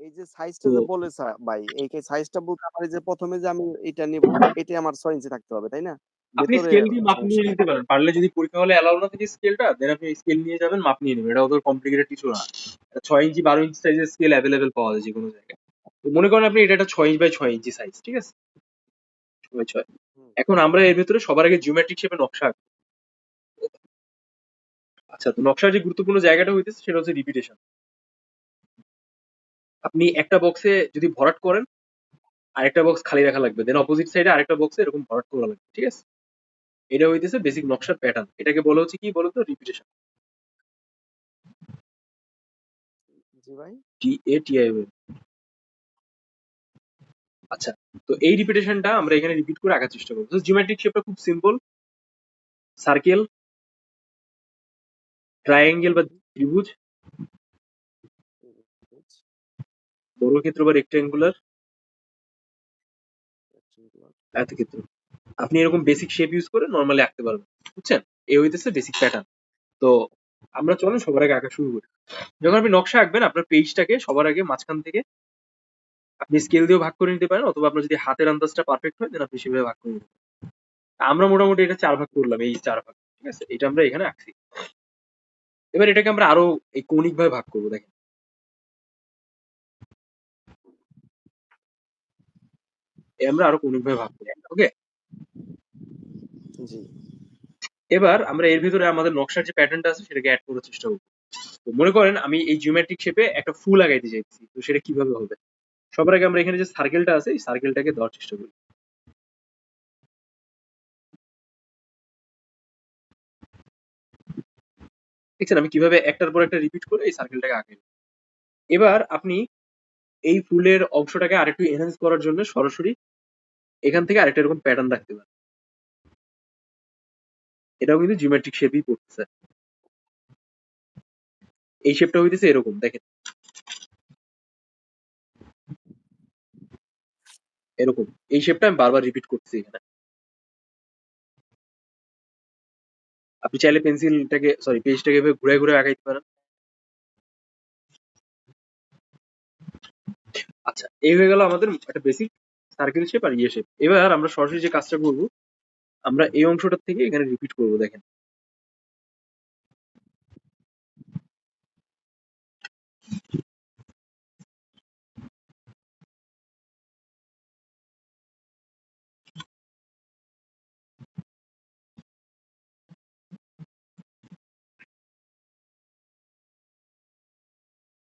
এই যে সাইজটা যে তো বলেছে ভাই, এই সাইজটা বলতে আমার যে প্রথমে যে আমি এটা নিব, এটাই আমার ৬ ইঞ্চি থাকতে হবে, তাই না? আপনি স্কেল দিয়ে মাপ নিয়ে নিতে পারেন। পারলে যদি পরীক্ষা হলে অ্যালাউ না থাকে স্কেলটা, দেন আপনি স্কেল নিয়ে যাবেন, মাপ নিয়ে নেবেন। এটা অত কমপ্লিকেটেড কিছু না। ৬ ইঞ্চি ১২ ইঞ্চি সাইজের স্কেল এভেইলেবল পাওয়া যায় যেকোনো জায়গায়। তো মনে করেন আপনি এটা একটা ৬ ইঞ্চি বাই ৬ ইঞ্চি সাইজ, ঠিক আছে? ৬ বাই ৬ এখন আমরা এর ভিতরে সবার আগে জিওমেট্রিক শেপে নকশা। আচ্ছা, তো নকশার যে গুরুত্বপূর্ণ জায়গাটা হইতেছে সেটা হচ্ছে রিপিটেশন। আপনি একটা বক্সে যদি ভরাট করেন, আরেকটা বক্স খালি রাখা লাগবে। দেন অপোজিট সাইডে আরেকটা বক্সে এরকম ভরাট করা লাগবে। ঠিক আছে? এটা হইতেছে বেসিক নকশার প্যাটার্ন। এটাকে বলা হচ্ছে কি বলতো? রিপিটেশন। জি ভাই। টি এ টি আই আচ্ছা, তো এই রিপিটেশনটা আমরা এখানে রিপিট করে আঁকার চেষ্টা করব। তো জিওমেট্রিক শেপটা খুব সিম্পল। সার্কেল, ট্রায়াঙ্গেল বা ত্রিভুজ, ত্রিভুজ, বর্গক্ষেত্র বা রেক্টেঙ্গুলার। আয়তক্ষেত্র। আপনি এরকম বেসিক শেপ ইউজ করে নরমালি আঁকতে পারবেন। বুঝছেন? এই হইতেছে বেসিক প্যাটার্ন। তো আমরা চলেন সবার আগে আঁকা শুরু করি। যখন আপনি নকশা আঁকবেন, আপনার পেজটাকে সবার আগে মাঝখান থেকে আপনি স্কেল দিয়েও ভাগ করে নিতে পারেন, অথবা আপনার যদি হাতের আন্দাজটা পারফেক্ট হয় দেন আপনি সেভাবে ভাগ করে নিতে পারেন। আমরা মোটামুটি এটা চার ভাগ করলাম, এই চার ভাগ। ঠিক আছে? এটা আমরা এখানে আঁকছি। এবার এটাকে আমরা আরও এই কৌণিক ভাবে ভাগ করব, দেখেন। আমরা আরও কৌণিক ভাবে ভাগ করব। ওকে? জি। এবার আমরা এর ভিতরে আমাদের নকশার যে প্যাটার্নটা আছে সেটাকে অ্যাড করার চেষ্টা করব। তো মনে করেন আমি এই জিওমেট্রিক শেপে একটা ফুল আগাইতে চাইছি তো সেটা কীভাবে হবে? সবার আগে আমরা এখানে যে সার্কেলটা আছে এই সার্কেলটাকে দেওয়ার চেষ্টা করি। দেখছেন আমি কীভাবে একটার পর একটা রিপিট করে এই সার্কেলটাকে আঁকি। এবার আপনি এই ফুলের অংশটাকে আরেকটু এনহান্স করার জন্য সরাসরি এখান থেকে আরেকটা এরকম প্যাটার্ন রাখতে পারেন। এটাও কিন্তু জিওমেট্রিক শেপই পড়তেছে। এই শেপটা হইতেছে এরকম দেখেন। এরকম। এই শেপটা আমি বারবার রিপিট করতেছি এখানে। আপনি চাইলে পেন্সিলটাকে সরি পেজটাকে এভাবে ঘুরায় ঘুরায় আগাইতে পারেন। আচ্ছা, এই হয়ে গেল আমাদের একটা বেসিক সার্কেল শেপ আর ইয়ে শেপ। এবার আমরা সরাসরি যে কাজটা করব, আমরা এই অংশটার থেকে এখানে রিপিট করব দেখেন।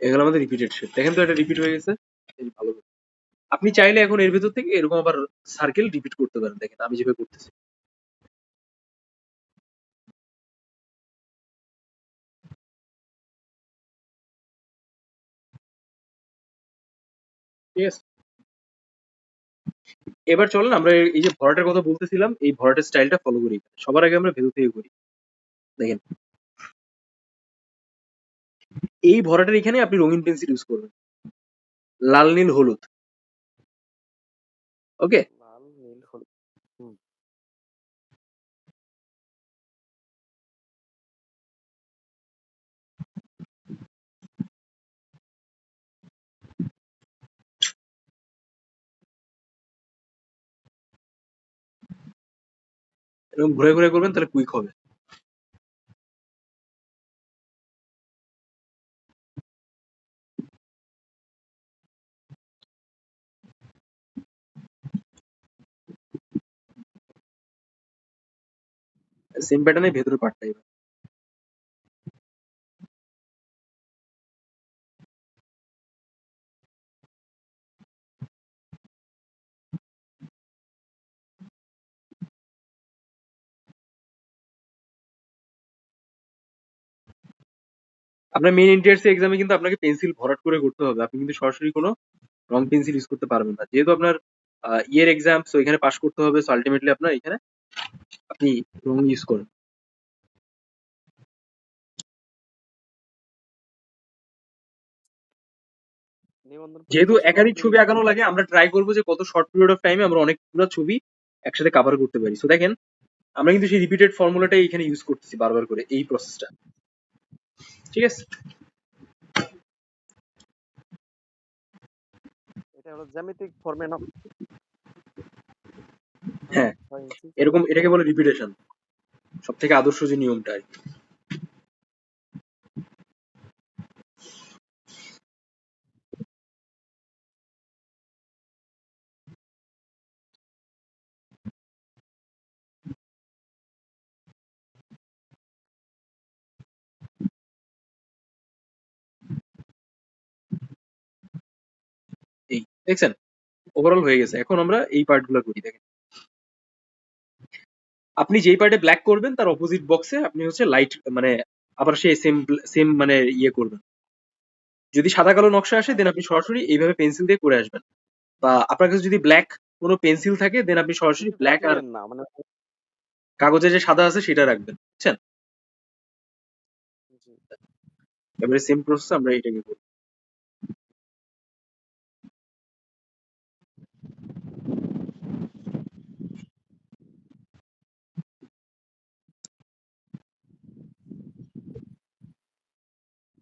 এগুলো আমাদের রিপিটেড শেপ। দেখেন তো এটা রিপিট হয়ে গেছে? ভালো। আপনি চাইলে এখন এর ভেতর থেকে এরকম আবার সার্কেল রিপিট করতে পারেন। দেখেন আমি যেভাবে করতেছি। এবার চলেন আমরা এই যে ভরাটের কথা বলতেছিলাম, এই ভরাটের স্টাইলটা ফলো করি। সবার আগে আমরা ভেতর থেকে করি। দেখেন। এই ভরাটের এখানে আপনি রঙিন পেন্সিল ইউজ করবেন। লাল, নীল, হলুদ। ওকে? লাল, নীল, হলুদ। হুম। এরকম ঘুরে, ঘুরে করবেন তাহলে কুইক হবে। সেম প্যাটার্নের ভেতরের পার্টটা এবার। আপনার মেইন এন্ট্রান্স এক্সামে কিন্তু আপনাকে পেন্সিল ভরাট করে করতে হবে। আপনি কিন্তু সরাসরি কোনো রং পেন্সিল ইউজ করতে পারবেন না। যেহেতু আপনার ইয়ের এক্সাম সো এখানে পাস করতে হবে। সো আল্টিমেটলি আপনার এখানে আপনি রং ইউজ করেন। যেহেতু একাধিক ছবি আঁকানো লাগে আমরা ট্রাই করব যে কত শর্ট পিরিয়ড অফ টাইমে আমরা অনেকগুলো ছবি একসাথে কভার করতে পারি। সো দেখেন আমরা কিন্তু সেই রিপিটেড ফর্মুলাটাই এখানে ইউজ করতেছি বারবার করে এই প্রসেসটা। ঠিক আছে? এটা হলো জ্যামিতিক ফর্মে না হ্যাঁ। এরকম এটাকে বলে রিপিটেশন সব থেকে আদর্শ যে নিয়মটা আর কি। এই দেখছেন? ওভারঅল হয়ে গেছে। এখন আমরা এই পার্টগুলো করি দেখেন। আপনি যেই পার্টে ব্ল্যাক করবেন তার অপোজিট বক্সে আপনি হচ্ছে লাইট মানে আবার সেই সেম সেম মানে ইয়ে করবেন। যদি সাদা কালো নকশা আসে দেন আপনি সরাসরি এইভাবে পেন্সিল দিয়ে করে আসবেন। বা আপনার কাছে যদি ব্ল্যাক কোনো পেন্সিল থাকে দেন আপনি সরাসরি ব্ল্যাক আর না মানে কাগজে যে সাদা আছে সেটা রাখবেন বুঝছেন। এবারে সেম প্রসেস আমরা এটাকে করব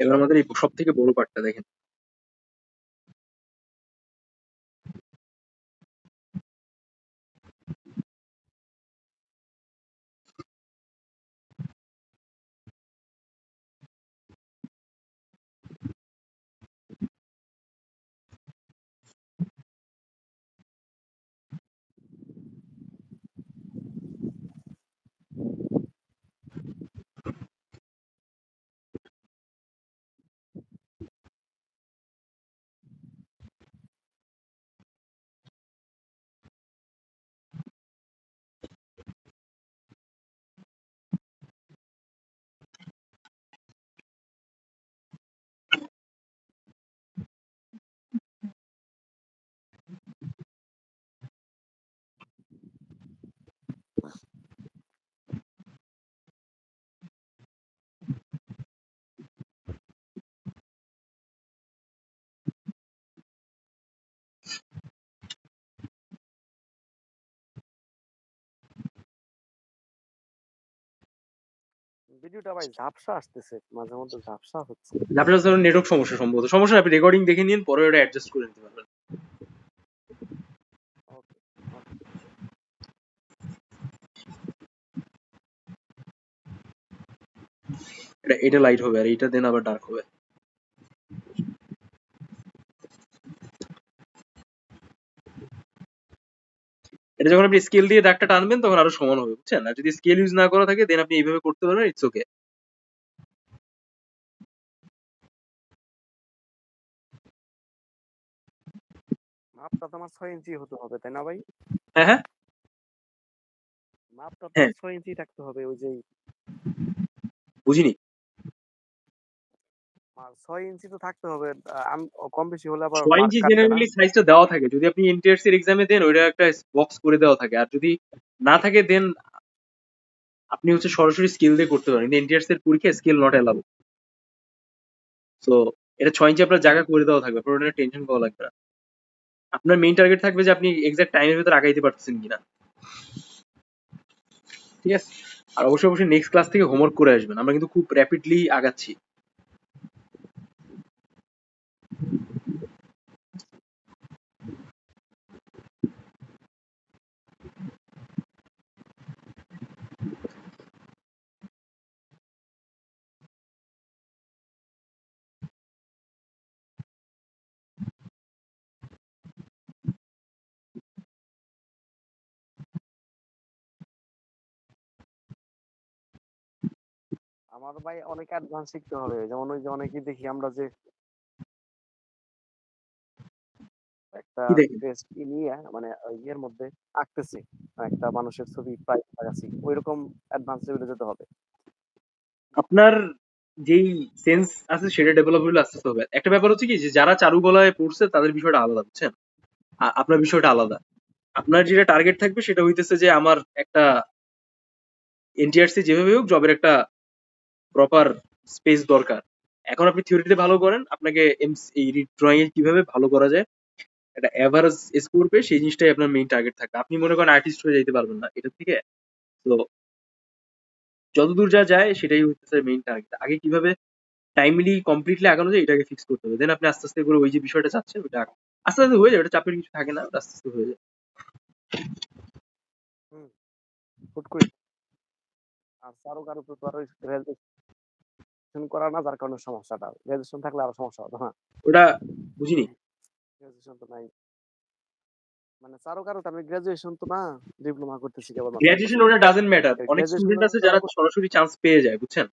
এবার আমাদের এই সব থেকে বড় পার্টটা দেখেন। ভিডিওটা ভাই ঝাপসা আসতেছে মাঝে মধ্যে ঝাপসা হচ্ছে। ঝাপসা ধরুন নেটওয়ার্ক সমস্যা সম্ভবত। সমস্যা আপনি রেকর্ডিং দেখে নিন পরে ওটা অ্যাডজাস্ট করে নিতে পারবেন। এটা এটা লাইট হবে আর এটা দেন আবার ডার্ক হবে। এটা যখন আপনি স্কেল দিয়ে দাগটা টানবেন তখন আরও সমান হবে বুঝছেন? আর যদি স্কেল ইউজ না করা থাকে দেন আপনি এইভাবে করতে পারবেন ইটস ওকে মাপটা তো আমার ছয় ইঞ্চি হতে হবে তাই না ভাই? হ্যাঁ হ্যাঁ। মাপটা তো হ্যাঁ। ছয় ইঞ্চি থাকতে হবে ওই যে বুঝিনি। আর ছয় ইঞ্চি তো থাকতে হবে কম বেশি হলে আবার ছয় mark ইঞ্চি জেনারেলি সাইজটা দেওয়া থাকে। যদি আপনি এনটিআরস এর এক্সামে দেন ওইটা একটা বক্স করে দেওয়া থাকে। আর যদি না থাকে দেন আপনি হচ্ছে সরাসরি স্কেল দিয়ে করতে পারেন। এনটিআরস এর পরীক্ষায় স্কেল নট অ্যালাউ তো এটা ছয় ইঞ্চি আপনার জায়গা করে দেওয়া থাকবে আপনার ওটা টেনশন করা লাগবে না। আপনার মেইন টার্গেট থাকবে যে আপনি এক্সাক্ট টাইমের ভিতরে আগাইতে পারতেছেন কিনা। ঠিক আছে? আর অবশ্যই অবশ্যই নেক্সট ক্লাস থেকে হোমওয়ার্ক করে আসবেন। আমরা কিন্তু খুব র্যাপিডলি আগাচ্ছি। আমার ভাই অনেক অ্যাডভান্স শিখতে হবে। যেমন ওই যে অনেকেই দেখি আমরা যে একটা টেস্ট নিয়ে মানে ইয়ের মধ্যে আঁকতেছি একটা মানুষের ছবি প্রায় লাগাচ্ছি ওই রকম অ্যাডভান্স লেভেলে যেতে হবে। আপনার যেই সেন্স আছে সেটা ডেভেলপ হলে আস্তে আস্তে হবে। একটা ব্যাপার হচ্ছে কি যে যারা চারুকলায় পড়ছে তাদের বিষয়টা আলাদা বুঝছেন? আপনার বিষয়টা আলাদা। আপনার যেটা টার্গেট থাকবে সেটা হইতেছে যে আমার একটা এনটিআরসি যেভাবে হোক জবের একটা প্রপার স্পেস দরকার। এখন আপনি থিওরিতে ভালো করেন, আপনাকে এই ড্রয়িং এ কীভাবে ভালো করা যায়, একটা এভারেজ স্কোর পেয়ে সেই জিনিসটাই আপনার মেইন টার্গেট থাকবে। আপনি মনে করেন আর্টিস্ট হয়ে যাইতে পারবেন না এটা থেকে। তো যতদূর যা যায়, সেটাই হচ্ছে মেইন টার্গেট আগে কীভাবে টাইমলি কমপ্লিটলি আগানো যায়, এটাকে ফিক্স করতে হবে। দেন আপনি আস্তে আস্তে করে ওই যে বিষয়টা চাচ্ছেন ওটা। আস্তে আস্তে হয়ে যাবে এটা চাপের কিছু থাকে না আস্তে আস্তে হয়ে যায়। হুট করে আর কারও কারও তো আর গ্রাজুয়েশন করা না যার কারণে সমস্যাটা। গ্রাজুয়েশন থাকলে আরও সমস্যা হতো হ্যাঁ। ওটা বুঝিনি। গ্রাজুয়েশন তো নাই। মানে কারও কারও আমি গ্রাজুয়েশন তো না ডিপ্লোমা করতেছি কেবল গ্র্যাজুয়েশন ওটা ডাজেন্ট ম্যাটার অনেক স্টুডেন্ট আছে যারা সরাসরি চান্স পেয়ে যায় বুঝছেন?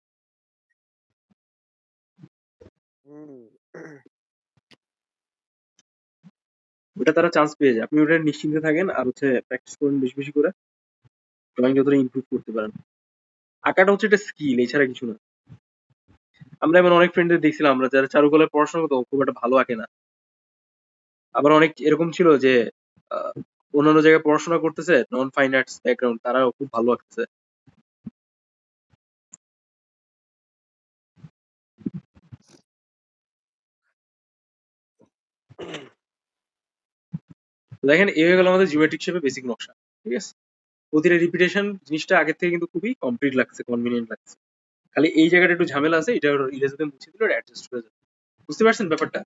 ওটা তারা চান্স পেয়ে যায়। আপনি ওটা নিশ্চিন্তে থাকেন আর হচ্ছে প্র্যাকটিস করুন বেশি বেশি করে। ড্রয়িং যতটা ইমপ্রুভ করতে পারেন। আঁকাটা হচ্ছে একটা স্কিল এছাড়া কিছু না। আমরা এমন অনেক ফ্রেন্ডদের দেখছিলাম আমরা, যারা চারুকলায় পড়াশোনা করতো খুব একটা ভালো আঁকে না। আবার অনেক এরকম ছিল যে অন্যান্য জায়গায় পড়াশোনা করতেছে নন ফাইন আর্টস ব্যাকগ্রাউন্ড তারাও খুব ভালো আঁকতেছে। দেখেন এ হয়ে গেল আমাদের জিওমেট্রিক শেপে বেসিক নকশা, ঠিক আছে? প্রতিটা রিপিটেশন জিনিসটা আগের থেকে কিন্তু খুবই কমপ্লিট লাগছে কনভিনিয়েন্ট লাগছে। খালি এই জায়গাটা একটু ঝামেলা আছে, এটা ইরেজাতে মুছে দিলে অ্যাডজাস্ট হয়ে যাবে বুঝতে পারছেন ব্যাপারটা?